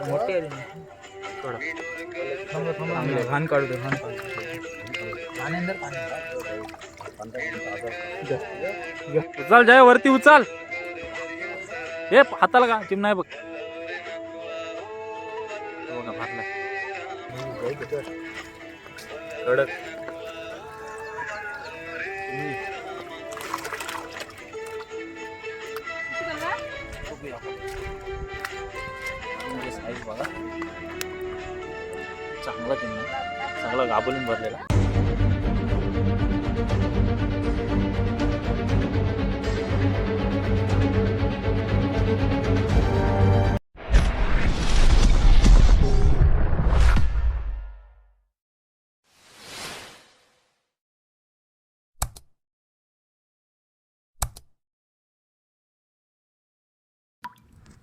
मोठी आहे रे. थांब, थांब, थांब. घाण काढतो घाण काढतो पाण्यात उचल जय वरती उचल हे हाताला का चिमणा आहे बघ बघा फाटलाय कडक साईज बघा. चांगला चिमणा चांगला गाबलून भरलेला.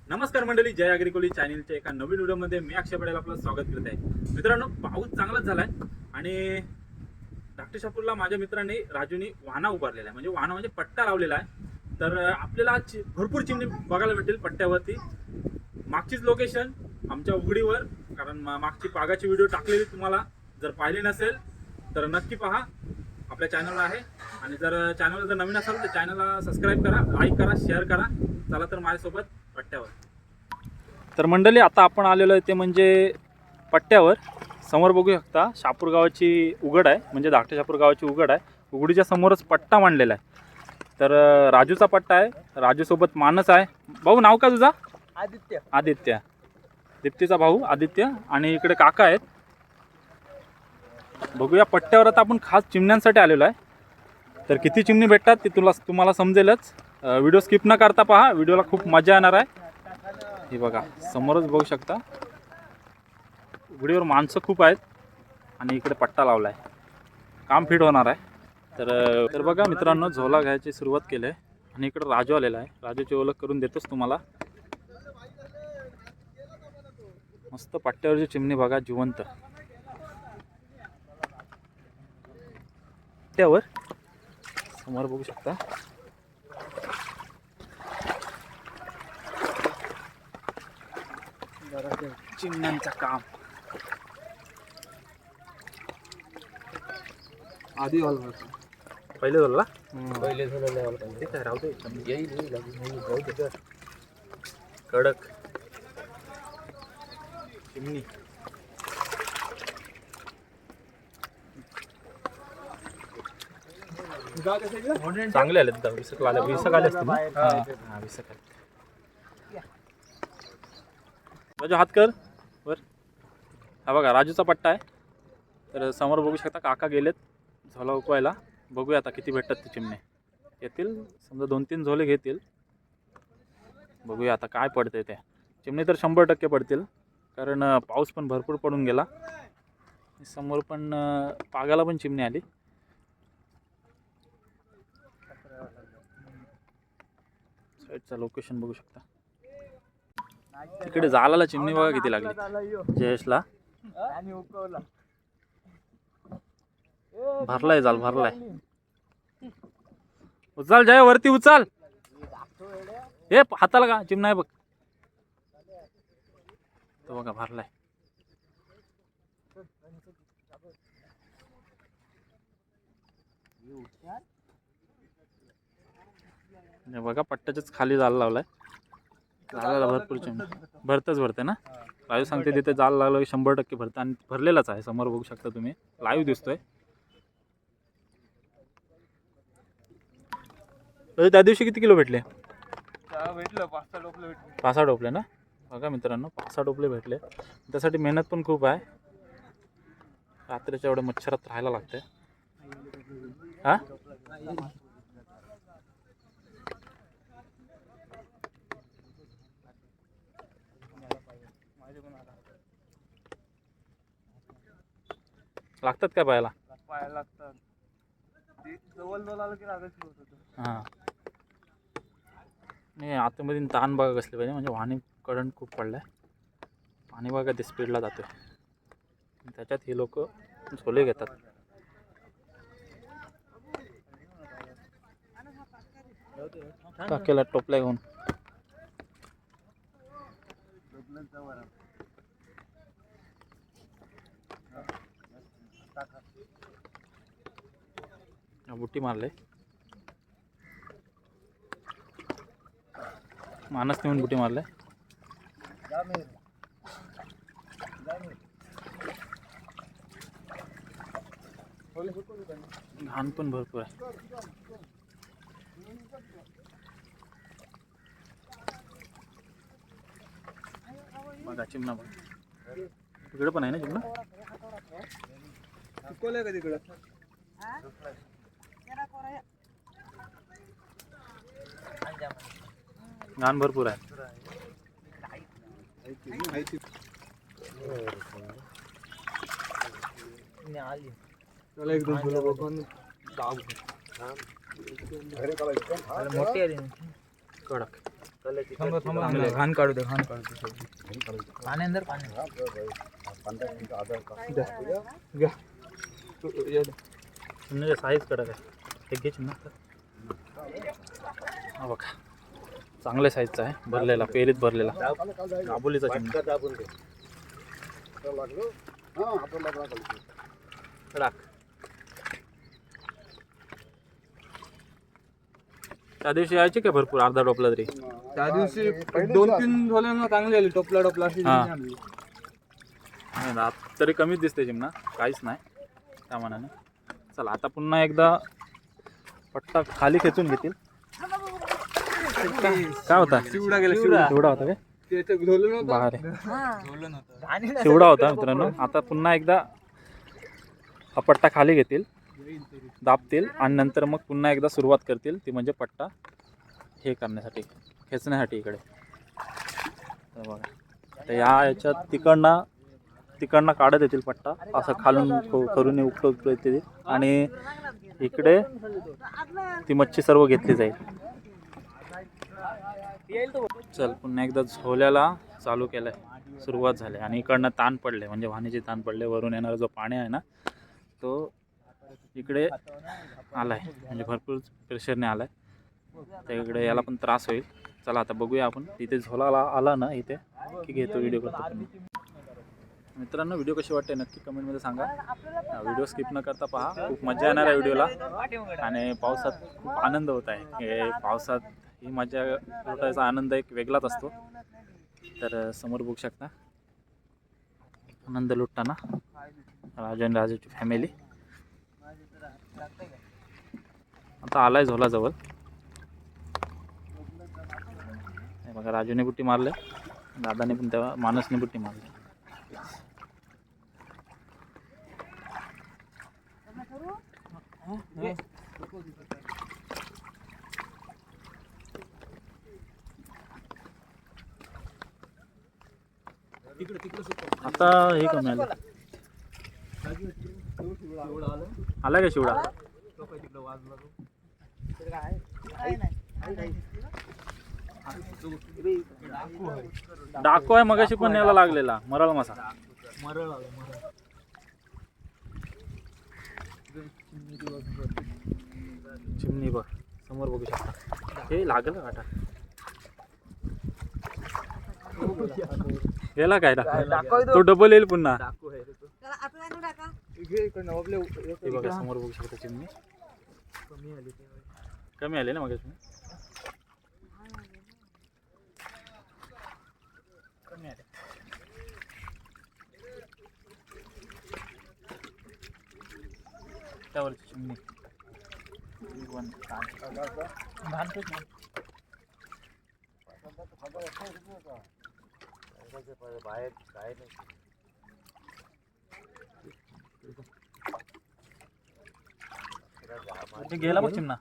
नमस्कार मंडळी जय अग्रिकोली चॅनलच्या एका नवीन व्हिडिओमध्ये मी अक्षय पडेल आपलं स्वागत करत आहे. मित्रांनो पाऊस चांगलाच झालाय आणि धाकटे शापूरला माझ्या मित्रांनी राजूनी वाहना उभारलेला आहे म्हणजे वाहना म्हणजे पट्टा लावलेला आहे. तर आपल्याला आज चि- भरपूर चिमणी बघायला भेटेल पट्ट्यावरती. मागचीच लोकेशन आमच्या उघडीवर कारण मागची पागाची व्हिडिओ टाकलेली तुम्हाला जर पाहिली नसेल तर नक्की पहा. आपल्या चॅनलला आहे. आणि जर चॅनलला जर नवीन असाल तर चॅनलला सबस्क्राईब करा लाईक करा शेअर करा. चला तर माझ्यासोबत पट्ट्यावर. तर मंडळी आता आपण आलेलो आहे ते म्हणजे पट्ट्यावर. समोर बघू शकता शापूर गावाची उघड आहे. म्हणजे धाकटे शापूर गावाची उघड आहे. उघडीच्या समोरच पट्टा मांडलेला आहे. तर अं, राजूचा पट्टा आहे. राजूसोबत मानस आहे. भाऊ नाव का तुझा? आदित्य. आदित्य. दीप्तीचा भाऊ आदित्य. आणि इकडे काका आहेत. बघूया पट्ट्यावर आता आपण खास चिमण्यांसाठी आलेलो आहे. तर किती चिमणी भेटतात ते तुला तुम्हाला समजेलच. व्हिडिओ स्किप न करता पहा. व्हिडिओला खूप मजा येणार आहे. हे बघा समोरच बघू शकता. उघडीवर माणसं खूप आहेत आणि इकडे पट्टा लावला आहे काम फिट होणार आहे. तर तर बघा मित्रांनो झोला घ्यायची सुरुवात केली आहे. आणि इकडे राजू आलेला आहे. राजूची ओळख करून देतोच तुम्हाला. मस्त पट्ट्यावरची चिमणी बघा जिवंत. पट्ट्यावर. समोर बघू शकता. चिमण्यांचं काम. आधी हॉल पहिले झालं पहिले काय राहू दे येईल. जाऊ दे. कडक. चिमणी. चांगले आले विसक आले विसक आले हा, विसक आले. राजू हात कर. वर. हा बघा राजूचा पट्टा आहे. तर समोर बघू शकता काका गेलेत झोला उकवायला. बघूया आता किती भेटतात ते चिमणे. येतील समजा दोन तीन झोले घेतील. बघूया आता काय पडतंय ते. चिमणी तर शंभर टक्के पडतील कारण पाऊस पण भरपूर पडून गेला. समोर पण पागाला पण चिमणी आली. साईडचं लोकेशन बघू शकता. तिकडे जालाला चिमणी बघा किती लागली. जयेशला. आणि उकवला भरलाय जाल भरलाय. उचल जय वरती उचल. हे हाताला का? चिमणा आहे बघ. तो बघा भरलाय. बघा पट्ट्याच्याच खाली जाल लावलाय. जालाला भरपूर भरतच भरते ना? राजू सांगते तिथे जाल लागलं की शंभर टक्के भरतं. आणि भरलेलाच आहे समोर बघू शकता तुम्ही. लाईव्ह दिसतोय. त्या दिवशी किती किलो भेटले? भेटलं पाच सहा टोपलं भेटलं. पाच सहा टोपले ना? बघा मित्रांनो पाच सहा टोपले भेटले. त्यासाठी मेहनत पण खूप आहे. रात्रीच्या एवढ्या मच्छरात राहायला लागतंय. हा? लागतात काय पाहायला पायाला लागतात. ते जवळ आलं की हां. नाही आतमध्ये ताण बघा कसली पाहिजे. म्हणजे वाहने करंट खूप पडलाय. पाणी बघा ते स्पीडला जातोय. त्याच्यात हे लोक झोले घेतात. काकेला टोपल्या घेऊन. बुट्टी मारले मानस नेऊन बुट्टी मारले जा मी जा मी बोले हुकूम करना घाण पण भरपूर आहे. बघा. तिकडे पण आहे ना चुकवलंय का तिकडं? घाण भरपूर आहे. चला एक दोन फुलं बघून. मोठी आली कडक थांबा थांबा घाण काढू दे घाण काढू दे. पाणी अंदर पाणी. घ्या. साईज कडक आहे ते घे चिमणा हा बघा. चांगल्या साईजचा आहे भरलेला पेरीत भरलेला. दाबोलीचा चिमणा कडक त्या दिवशी यायचे का भरपूर अर्धा टोपला तरी? त्या दिवशी दोन तीन झाले ना चांगली आली टोपला टोपला हा. तरी कमीच दिसते चिमणा काहीच नाही. त्या मनाने. चला आता पुन्हा एकदा पट्टा खाली खेचून घेतील. काय होता? शिवडा गेला शिवडा शिवडा होता काय? ढोलून होतं. बाहेर आहे. ढोलून होतं. शिवडा होता मित्रांनो. आता पुन्हा एकदा हा पट्टा खाली घेतील दाबतील आणि नंतर मग पुन्हा एकदा सुरुवात करतील ती म्हणजे पट्टा हे करण्यासाठी खेचण्यासाठी इकडे. बघा तर या याच्यात तिकडनं तिकडनं काढत येतील पट्टा. असं खालून करून उपटत उपटत येतील आणि इकडे ती मच्छी सर्व घेतली जाईल. चल पुन्हा एकदा झोल्याला चालू केलंय. सुरुवात झाली. आणि इकडनं ताण पडले म्हणजे वाहनीचे ताण पडले वरून येणारा जो पाणी आहे ना तो इकडे आलाय. म्हणजे भरपूर प्रेशरने आलाय. तर इकडे याला पण त्रास होईल. चला आता बघूया आपण. तिथे झोलाला आला ना इथे. की घेतो व्हिडिओ करतो मित्रांनो व्हिडिओ कशी वाटते नक्की कमेंटमध्ये सांगा. व्हिडिओ स्किप न करता पहा खूप मजा येणार आहे व्हिडिओला आणि पावसात खूप आनंद होत आहे. पावसात ही मजा लुटायचा आनंद एक वेगळाच असतो. तर समोर बघू शकता. आनंद लुटताना राजू आणि राजूची फॅमिली आता आलाय झोलाजवळ. हे बघा राजूने बुट्टी मारले दादाने पण तेव्हा मानसने बुट्टी मारली. आता हे कमी आलं. आला का शिवडा? डाको आहे मगाशी पण याला लागलेला. मरळ मासा. मरळ चिमणी बघ. समोर बघू शकता. हे लागलं काटा गेला काय तो डबल येईल पुन्हा हे बघा समोर बघू शकता चिमणी कमी आली ते. कमी आले ना मगाशी कमी आले त्यावरची चिमणी ते गेला बघ चिमणा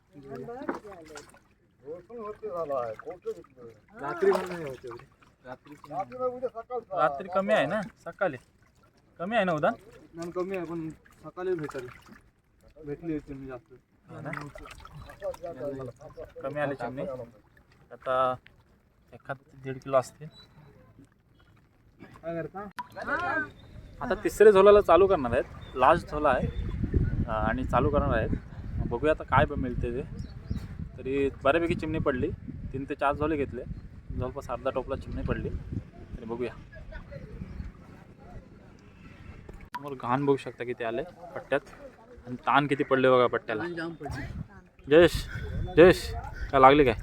रात्री कमी आहे ना? सकाळी. कमी आहे ना उदा? कमी आहे पण सकाळी भेटेल. भेटली होती मी जास्त. कमी आले चिमणी. आता एखाद दीड किलो असते. आता तिसरे झोलाला चालू करणार आहेत. लास्ट झोला आहे. आणि चालू करणार आहेत. बघूया आता काय मिळते ते. तरी बऱ्यापैकी चिमणी पडली. तीन ते चार झोले घेतले. जवळपास अर्धा टोपला चिमणी पडली. तरी बघूया. समोर घाण बघू शकता किती आले पट्ट्यात. आणि ताण किती पडले बघा पट्ट्याला. जयेश जयेश काय लागले काय?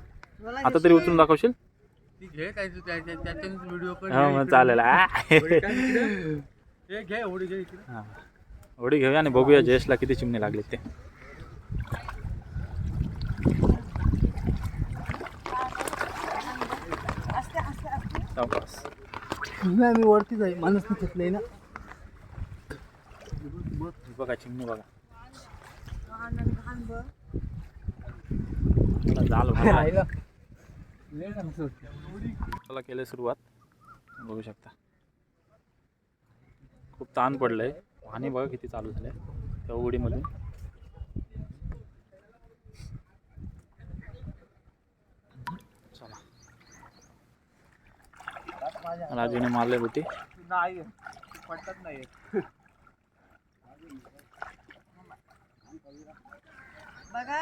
आता तरी उचलून दाखवशील? ती घे काय तू त्याच्या त्याच्यानेच व्हिडिओ पण हा मग चालेल आ. हे घे एवढी घे इकडे हा. होडी घेऊया आणि बघूया जयेशला किती चिमणी लागली ते सावकाश. नाही मी वरती जाईल माणूस नाही ना बघा चिमणी बघा मला जाल भरला. मला केलं सुरुवात. बघू शकता. खूप ताण पडलंय. पाणी बघा किती चालू झालंय. त्या उघडीमध्ये चला. राजूने मारले होती नाही नाही. बघा.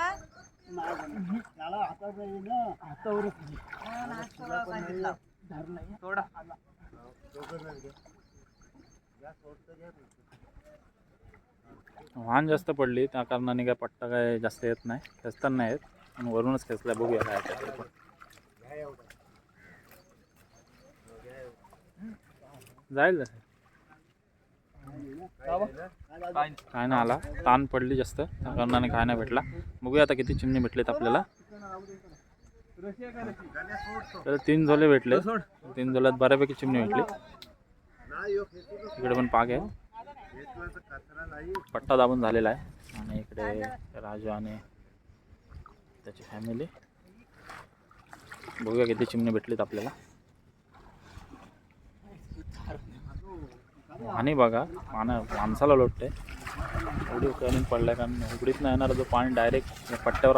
थोडा वाहन जास्त पडली त्या कारणाने काय पट्टा काय जास्त येत नाही खेचताना नाही येत आणि वरूनच खेचला बघूया काय जाईल तसं. काय ना नाही आला. ताण पडली जास्त. त्या कारणाने काय नाही भेटला. बघूया आता किती चिमणी भेटलेत आपल्याला. तर तीन झोले भेटले. तीन झोल्यात बऱ्यापैकी चिमणी भेटली. इकडे पण पाग आहे. पट्टा दाबून झालेला आहे. आणि इकडे राजू आणि त्याची फॅमिली बघूया किती चिमणी भेटलीत आपल्याला. पाणी बघा पाण्या माणसाला लोटते एवढी उकळून पडलाय कारण उघडीत नाही येणार जो पाणी डायरेक्ट पट्ट्यावर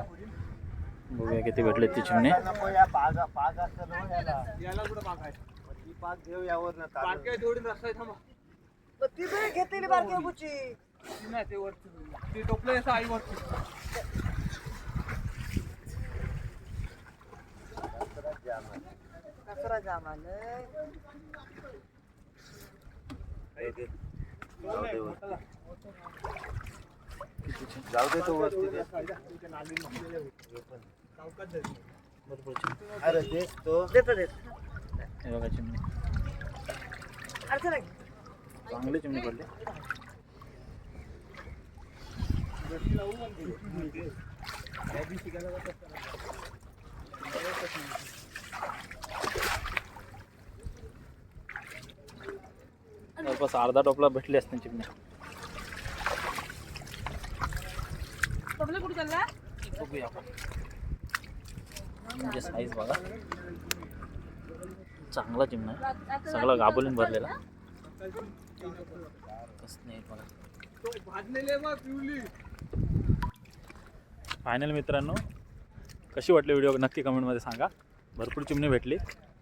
पुढे बघूया किती भेटले ती चिमणी. याला कुठं पाक आहे ही पाक घेऊ यावर ना पाक काय तेवढी रस्ता आहे थांबा पण ती बी घेतलेली बारकी बुची ती नाही ते वरती ती टोपलं असं आई वरती कचरा जाम जाऊ दे तो वरती अरे देख तो देतो देतो हे बघा चिमणी अर्थ नाही चांगली चिमणी पडली जवळपास अर्धा टोपला भेटली असते चिमणी कुठे चालला? बघूया आपण. म्हणजे साईज बघा. चांगला चिमणा आहे. सगळं गाबोलीन भरलेला. कसं नाही बघा. फायनल मित्रांनो कशी वाटली व्हिडिओ नक्की कमेंटमध्ये सांगा. भरपूर चिमणी भेटली.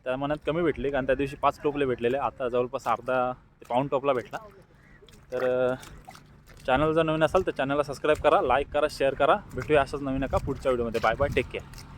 त्या मनात कमी भेटली कारण त्या दिवशी पाच टोपले भेटलेले. आता जवळपास अर्धा ते पाऊण भेटला. तर चॅनल जर नवीन असाल तर चॅनलला सबस्क्राईब करा लाईक करा शेअर करा. भेटूया असंच नवीन एका पुढच्या व्हिडिओमध्ये बाय बाय टेक केअर